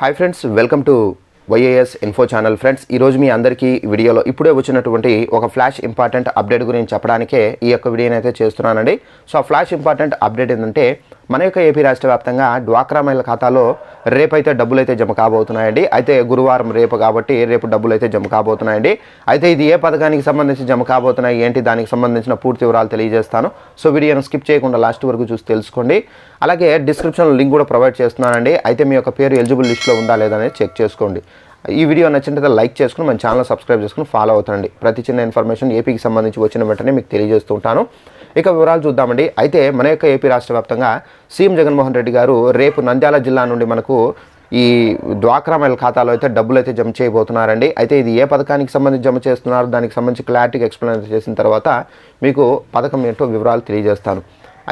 Hi friends welcome to YAS info channel friends ఈరోజు మీ అందరికీ వీడియోలో ఇప్పుడే వచ్చినటువంటి ఒక ఫ్లాష్ ఇంపార్టెంట్ అప్డేట్ గురించి చెప్పడానికే ఈ యొక్క వీడియోని అయితే చేస్తున్నానండి. సో ఆ ఫ్లాష్ ఇంపార్టెంట్ అప్డేట్ ఏంటంటే మన యొక్క ఏపీ రాష్ట్ర వ్యాప్తంగా డ్వాక్రా మహిళల ఖాతాలో రేపైతే డబ్బులు అయితే జమ కాబోతున్నాయండి. అయితే గురువారం రేపు కాబట్టి రేపు డబ్బులు అయితే జమ కాబోతున్నాయండి. అయితే ఇది ఏ పథకానికి సంబంధించి జమ కాబోతున్నాయి ఏంటి దానికి సంబంధించిన పూర్తి వివరాలు తెలియజేస్తాను. సో వీడియోను స్కిప్ చేయకుండా లాస్ట్ వరకు చూసి తెలుసుకోండి. అలాగే డిస్క్రిప్షన్లో లింక్ కూడా ప్రొవైడ్ చేస్తున్నానండి. అయితే మీ యొక్క పేరు ఎలిజిబుల్ లిస్ట్లో ఉందా లేదా అనేది చెక్ చేసుకోండి. ఈ వీడియో నచ్చినట్లయితే లైక్ చేసుకుని మన ఛానల్ సబ్స్క్రైబ్ చేసుకుని ఫాలో అవుతానండి ప్రతి చిన్న ఇన్ఫర్మేషన్ ఏపీకి సంబంధించి వచ్చిన వెంటనే మీకు తెలియజేస్తూ ఉంటాను. ఇక వివరాలు చూద్దామండి. అయితే మన యొక్క ఏపీ రాష్ట్ర వ్యాప్తంగా సీఎం జగన్మోహన్ రెడ్డి గారు రేపు నంద్యాల జిల్లా నుండి మనకు ఈ డ్వాక్రా మహిళ ఖాతాలో అయితే డబ్బులు అయితే జమ చేయబోతున్నారండి. అయితే ఇది ఏ పథకానికి సంబంధించి జమ చేస్తున్నారు? దానికి సంబంధించి క్లారిటీగా ఎక్స్ప్లెయిన్ చేసిన తర్వాత మీకు పథకం ఏంటో వివరాలు తెలియజేస్తాను.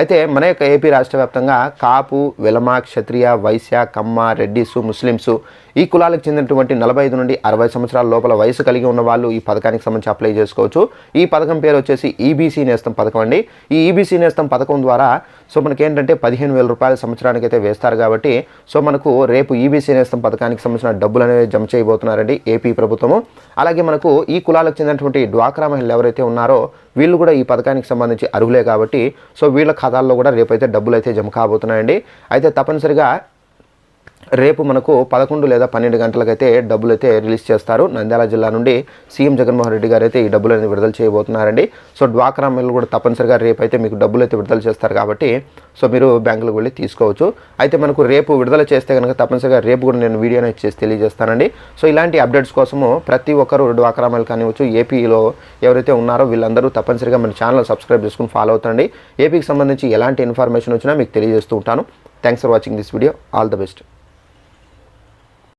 అయితే మన యొక్క ఏపీ రాష్ట్ర వ్యాప్తంగా కాపు విలమ క్షత్రియ వైశ్య కమ్మ రెడ్డిసు ముస్లిమ్స్ ఈ కులాలకు చెందినటువంటి నలభై ఐదు నుండి అరవై సంవత్సరాల లోపల వయసు కలిగి ఉన్న వాళ్ళు ఈ పథకానికి సంబంధించి అప్లై చేసుకోవచ్చు. ఈ పథకం పేరు వచ్చేసి ఈబీసీ నేస్తం పథకం అండి. ఈ ఈబీసీ నేస్తం పథకం ద్వారా సో మనకి ఏంటంటే పదిహేను వేల రూపాయల సంవత్సరానికి అయితే వేస్తారు కాబట్టి సో మనకు రేపు ఈబీసీ నేస్తం పథకానికి సంబంధించిన డబ్బులు అనేవి జమ చేయబోతున్నారండి ఏపీ ప్రభుత్వము. అలాగే మనకు ఈ కులాలకు చెందినటువంటి డ్వాక్రా మహిళలు ఎవరైతే ఉన్నారో వీళ్ళు కూడా ఈ పథకానికి సంబంధించి అర్హులే కాబట్టి సో వీళ్ళ ఖాతాల్లో కూడా రేపైతే డబ్బులు అయితే జమ కాబోతున్నాయండి. అయితే తప్పనిసరిగా రేపు మనకు పదకొండు లేదా పన్నెండు గంటలకైతే డబ్బులు అయితే రిలీజ్ చేస్తారు. నంద్యాల జిల్లా నుండి సీఎం జగన్మోహన్ రెడ్డి గారు అయితే ఈ డబ్బులు అనేది విడుదల చేయబోతున్నారండి. సో డ్వాక్రా మిల్లు కూడా తప్పనిసరిగా రేపు అయితే మీకు డబ్బులు అయితే విడుదల చేస్తారు కాబట్టి సో మీరు బ్యాంకులకు వెళ్ళి తీసుకోవచ్చు. అయితే మనకు రేపు విడుదల చేస్తే కనుక తప్పనిసరిగా రేపు కూడా నేను వీడియోని చేసి తెలియజేస్తానండి. సో ఇలాంటి అప్డేట్స్ కోసము ప్రతి ఒక్కరు డ్వాక్రా మిల్ కానివచ్చు ఏపీలో ఎవరైతే ఉన్నారో వీళ్ళందరూ తప్పనిసరిగా మన ఛానల్ సబ్స్క్రైబ్ చేసుకుని ఫాలో అవుతండి ఏపీకి సంబంధించి ఎలాంటి ఇన్ఫర్మేషన్ వచ్చినా మీకు తెలియజేస్తూ ఉంటాను. Thanks for watching this video. All the best.